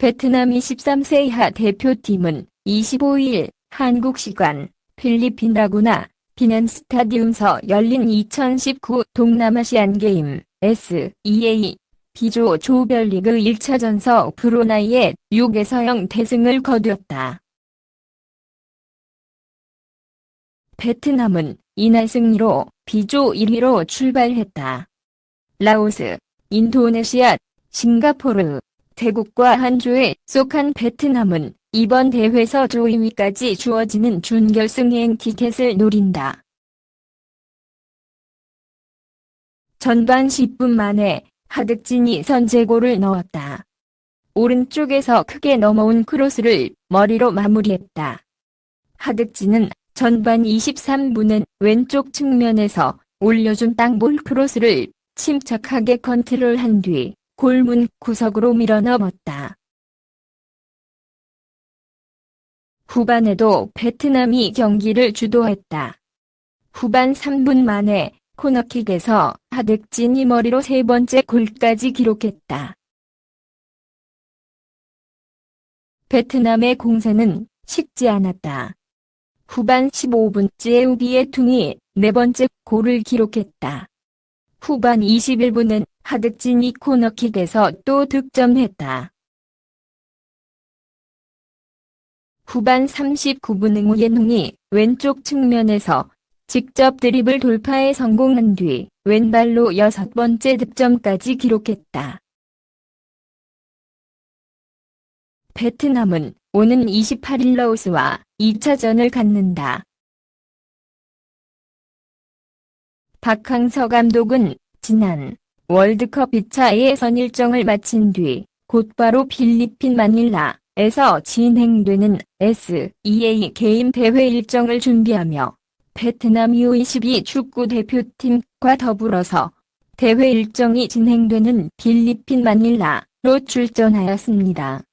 베트남 23세 이하 대표팀은 25일 한국 시간 필리핀 라구나 비난 스타디움서 열린 2019 동남아시안 게임 SEA B조 조별리그 1차전서 브루나이의 6에서 0 대승을 거두었다. 베트남은 이날 승리로 B조 1위로 출발했다. 라오스, 인도네시아, 싱가포르, 태국과 한조에 속한 베트남은 이번 대회에서 조 2위까지 주어지는 준결승행 티켓을 노린다. 전반 10분 만에 하득진이 선제골을 넣었다. 오른쪽에서 크게 넘어온 크로스를 머리로 마무리했다. 하득진은 전반 23분은 왼쪽 측면에서 올려준 땅볼 크로스를 침착하게 컨트롤한 뒤 골문 구석으로 밀어넣었다. 후반에도 베트남이 경기를 주도했다. 후반 3분 만에 코너킥에서 하득진이 머리로 세 번째 골까지 기록했다. 베트남의 공세는 식지 않았다. 후반 15분째 우기의 퉁이 네 번째 골을 기록했다. 후반 21분은 하득진이 코너킥에서 또 득점했다. 후반 39분 응우예농이 왼쪽 측면에서 직접 드리블 돌파에 성공한 뒤 왼발로 여섯 번째 득점까지 기록했다. 베트남은 오는 28일 라오스와 2차전을 갖는다. 박항서 감독은 지난 월드컵 2차 예선 일정을 마친 뒤 곧바로 필리핀 마닐라에서 진행되는 SEA 게임 대회 일정을 준비하며 베트남 U22 축구 대표팀과 더불어서 대회 일정이 진행되는 필리핀 마닐라로 출전하였습니다.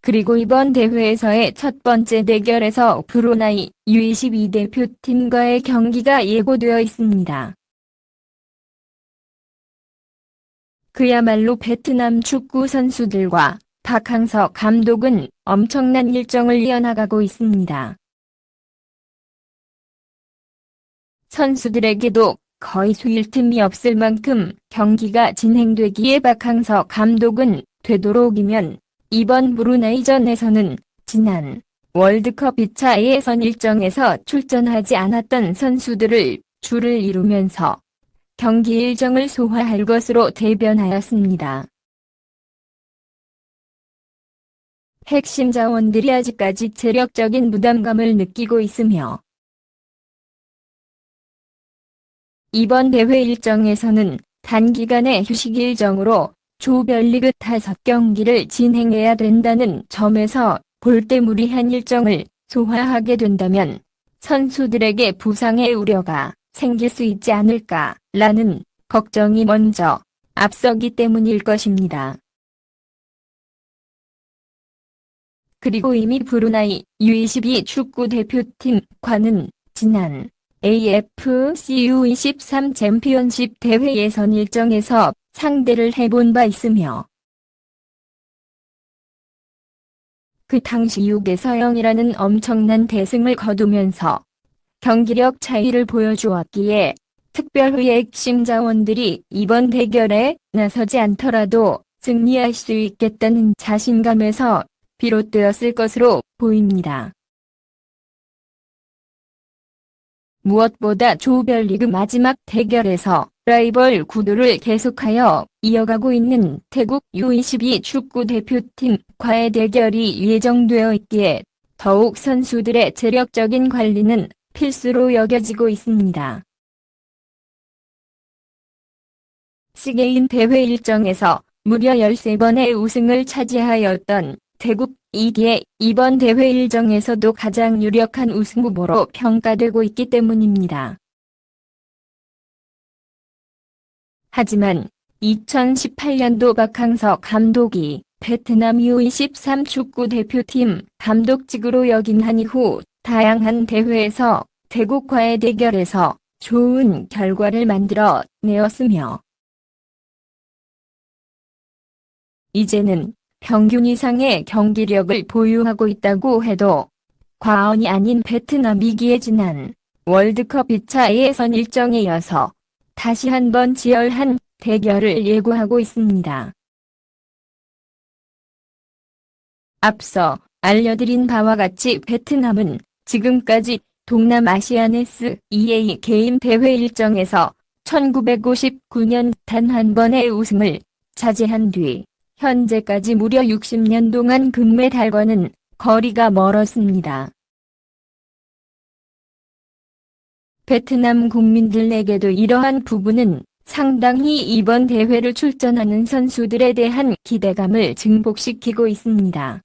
그리고 이번 대회에서의 첫 번째 대결에서 브루나이 U22 대표팀과의 경기가 예고되어 있습니다. 그야말로 베트남 축구 선수들과 박항서 감독은 엄청난 일정을 이어나가고 있습니다. 선수들에게도 거의 수일 틈이 없을 만큼 경기가 진행되기에 박항서 감독은 되도록이면 이번 브루나이전에서는 지난 월드컵 2차 예선 일정에서 출전하지 않았던 선수들을 줄을 이루면서 경기 일정을 소화할 것으로 대변하였습니다. 핵심 자원들이 아직까지 체력적인 부담감을 느끼고 있으며 이번 대회 일정에서는 단기간의 휴식 일정으로 조별리그 5경기를 진행해야 된다는 점에서 볼 때 무리한 일정을 소화하게 된다면 선수들에게 부상의 우려가 생길 수 있지 않을까라는 걱정이 먼저 앞서기 때문일 것입니다. 그리고 이미 브루나이 U22 축구 대표팀과는 지난 AFCU 23 챔피언십 대회 예선 일정에서 상대를 해본 바 있으며 그 당시 6에서 0이라는 엄청난 대승을 거두면서 경기력 차이를 보여주었기에 특별의 핵심 자원들이 이번 대결에 나서지 않더라도 승리할 수 있겠다는 자신감에서 비롯되었을 것으로 보입니다. 무엇보다 조별리그 마지막 대결에서 라이벌 구도를 계속하여 이어가고 있는 태국 U22 축구 대표팀과의 대결이 예정되어 있기에 더욱 선수들의 체력적인 관리는 필수로 여겨지고 있습니다. 시게임 대회 일정에서 무려 13번의 우승을 차지하였던 태국 이기에 이번 대회 일정에서도 가장 유력한 우승 후보로 평가되고 있기 때문입니다. 하지만 2018년도 박항서 감독이 베트남 U23 축구 대표팀 감독직으로 역임한 이후 다양한 대회에서 태국과의 대결에서 좋은 결과를 만들어 내었으며 이제는 평균 이상의 경기력을 보유하고 있다고 해도 과언이 아닌 베트남이기에 지난 월드컵 2차 예선 일정에 이어서 다시 한번 지열한 대결을 예고하고 있습니다. 앞서 알려드린 바와 같이 베트남은 지금까지 동남아시아네스 EA 게임 대회 일정에서 1959년 단 한 번의 우승을 차지한 뒤 현재까지 무려 60년 동안 금메달과는 거리가 멀었습니다. 베트남 국민들에게도 이러한 부분은 상당히 이번 대회를 출전하는 선수들에 대한 기대감을 증폭시키고 있습니다.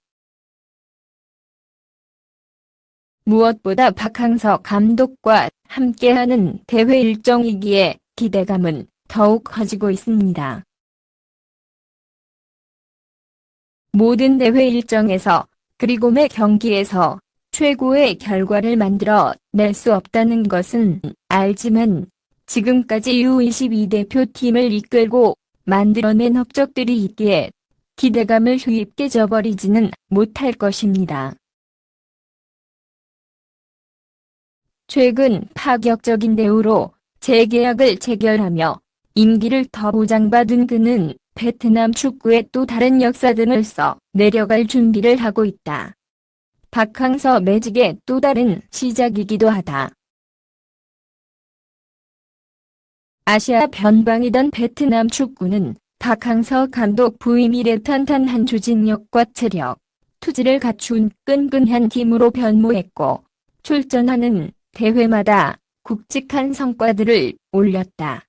무엇보다 박항서 감독과 함께하는 대회 일정이기에 기대감은 더욱 커지고 있습니다. 모든 대회 일정에서 그리고 매 경기에서 최고의 결과를 만들어 낼 수 없다는 것은 알지만 지금까지 U22 대표팀을 이끌고 만들어낸 업적들이 있기에 기대감을 쉽게 저버리지는 못할 것입니다. 최근 파격적인 대우로 재계약을 체결하며 임기를 더 보장받은 그는 베트남 축구의 또 다른 역사등을 써 내려갈 준비를 하고 있다. 박항서 매직의 또 다른 시작이기도 하다. 아시아 변방이던 베트남 축구는 박항서 감독 부임 이래 탄탄한 조직력과 체력, 투지를 갖춘 끈끈한 팀으로 변모했고 출전하는 대회마다 굵직한 성과들을 올렸다.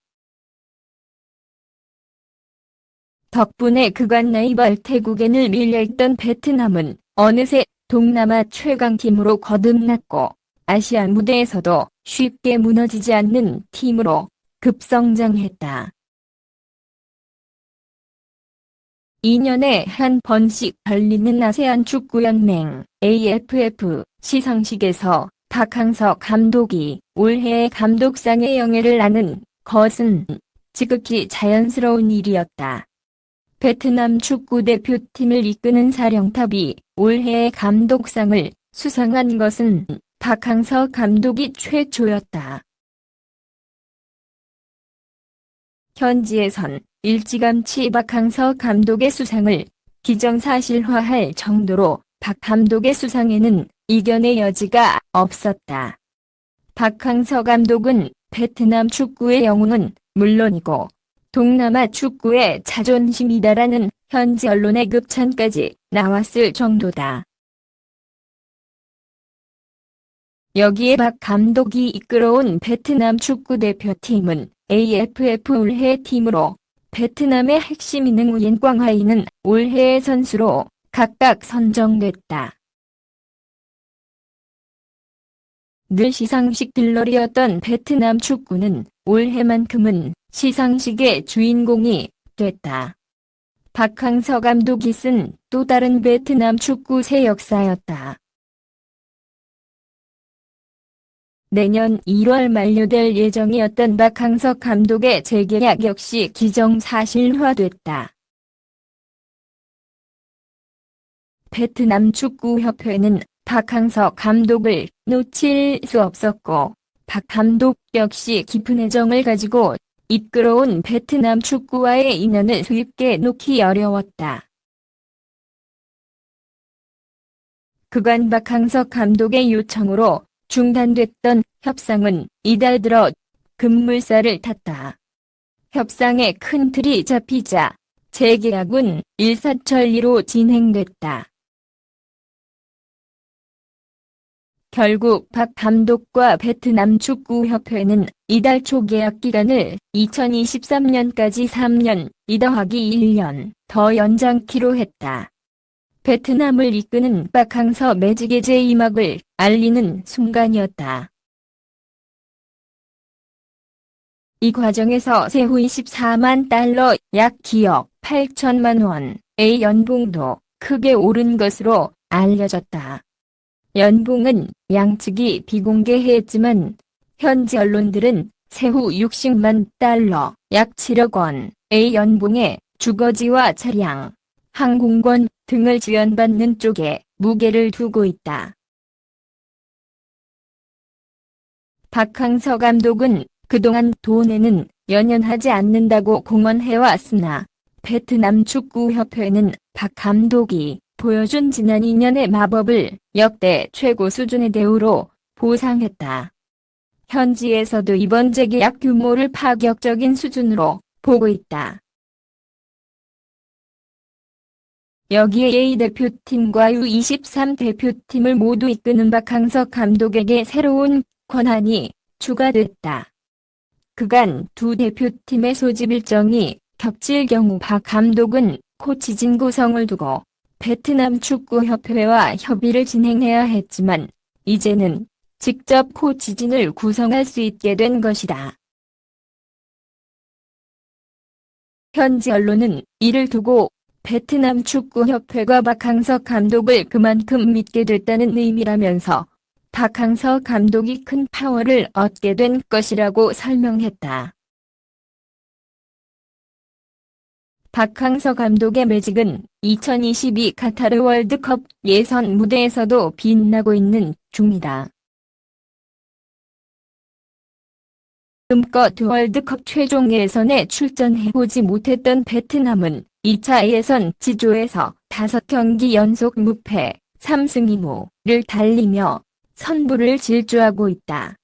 덕분에 그간 라이벌 태국에 밀려있던 베트남은 어느새 동남아 최강팀으로 거듭났고 아시아 무대에서도 쉽게 무너지지 않는 팀으로 급성장했다. 2년에 한 번씩 열리는 아세안 축구연맹 AFF 시상식에서 박항서 감독이 올해의 감독상의 영예를 나는 것은 지극히 자연스러운 일이었다. 베트남 축구 대표팀을 이끄는 사령탑이 올해의 감독상을 수상한 것은 박항서 감독이 최초였다. 현지에선 일찌감치 박항서 감독의 수상을 기정사실화할 정도로 박 감독의 수상에는 이견의 여지가 없었다. 박항서 감독은 베트남 축구의 영웅은 물론이고 동남아 축구의 자존심이다라는 현지 언론의 급찬까지 나왔을 정도다. 여기에 박 감독이 이끌어온 베트남 축구 대표팀은 AFF 올해 팀으로 베트남의 핵심 인능 우옌광하이는 올해의 선수로 각각 선정됐다. 늘 시상식 들러리였던 베트남 축구는 올해만큼은 시상식의 주인공이 됐다. 박항서 감독이 쓴 또 다른 베트남 축구 새 역사였다. 내년 1월 만료될 예정이었던 박항서 감독의 재계약 역시 기정사실화됐다. 베트남 축구협회는 박항서 감독을 놓칠 수 없었고 박 감독 역시 깊은 애정을 가지고 이끌어온 베트남 축구와의 인연을 쉽게 놓기 어려웠다. 그간 박항석 감독의 요청으로 중단됐던 협상은 이달 들어 급물살을 탔다. 협상의 큰 틀이 잡히자 재계약은 일사천리로 진행됐다. 결국 박 감독과 베트남 축구협회는 이달 초 계약 기간을 2023년까지 3년, 이 더하기 1년 더 연장키로 했다. 베트남을 이끄는 박항서 매직의 제2막을 알리는 순간이었다. 이 과정에서 세후 24만 달러 약 기억 8천만 원의 연봉도 크게 오른 것으로 알려졌다. 연봉은 양측이 비공개했지만 현지 언론들은 세후 60만 달러 약 7억 원의 연봉에 주거지와 차량, 항공권 등을 지원받는 쪽에 무게를 두고 있다. 박항서 감독은 그동안 돈에는 연연하지 않는다고 공언해왔으나 베트남 축구협회는 박 감독이 보여준 지난 2년의 마법을 역대 최고 수준의 대우로 보상했다. 현지에서도 이번 재계약 규모를 파격적인 수준으로 보고 있다. 여기에 A 대표팀과 U23 대표팀을 모두 이끄는 박항석 감독에게 새로운 권한이 추가됐다. 그간 두 대표팀의 소집 일정이 겹칠 경우 박 감독은 코치진 구성을 두고 베트남 축구협회와 협의를 진행해야 했지만 이제는 직접 코치진을 구성할 수 있게 된 것이다. 현지 언론은 이를 두고 베트남 축구협회가 박항석 감독을 그만큼 믿게 됐다는 의미라면서 박항석 감독이 큰 파워를 얻게 된 것이라고 설명했다. 박항서 감독의 매직은 2022 카타르 월드컵 예선 무대에서도 빛나고 있는 중이다. 지금껏 월드컵 최종 예선에 출전해보지 못했던 베트남은 2차 예선 지조에서 5경기 연속 무패, 3승 2무를 달리며 선두를 질주하고 있다.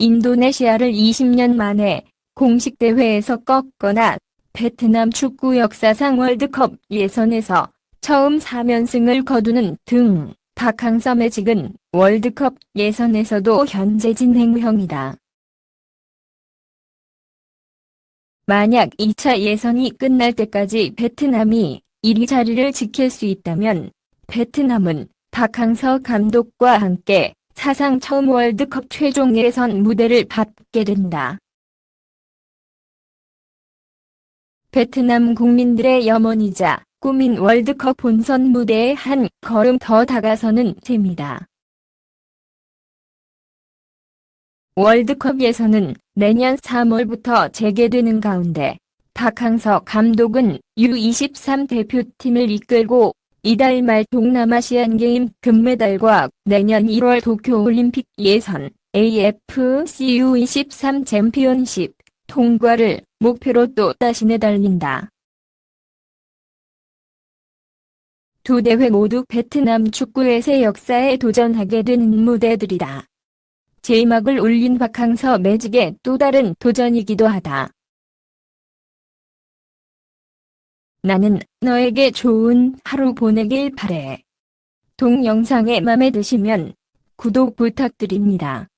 인도네시아를 20년 만에 공식 대회에서 꺾거나 베트남 축구 역사상 월드컵 예선에서 처음 3연승을 거두는 등 박항서 매직은 월드컵 예선에서도 현재 진행형이다. 만약 2차 예선이 끝날 때까지 베트남이 1위 자리를 지킬 수 있다면 베트남은 박항서 감독과 함께 사상 처음 월드컵 최종 예선 무대를 밟게 된다. 베트남 국민들의 염원이자 꿈인 월드컵 본선 무대에 한 걸음 더 다가서는 셈이다. 월드컵 예선은 내년 3월부터 재개되는 가운데 박항서 감독은 U23 대표팀을 이끌고 이달 말 동남아시안 게임 금메달과 내년 1월 도쿄올림픽 예선 AFC U23 챔피언십 통과를 목표로 또 다시 내달린다. 두 대회 모두 베트남 축구의 새 역사에 도전하게 되는 무대들이다. 제막을 올린 박항서 매직의 또 다른 도전이기도 하다. 나는 너에게 좋은 하루 보내길 바래. 동영상에 맘에 드시면 구독 부탁드립니다.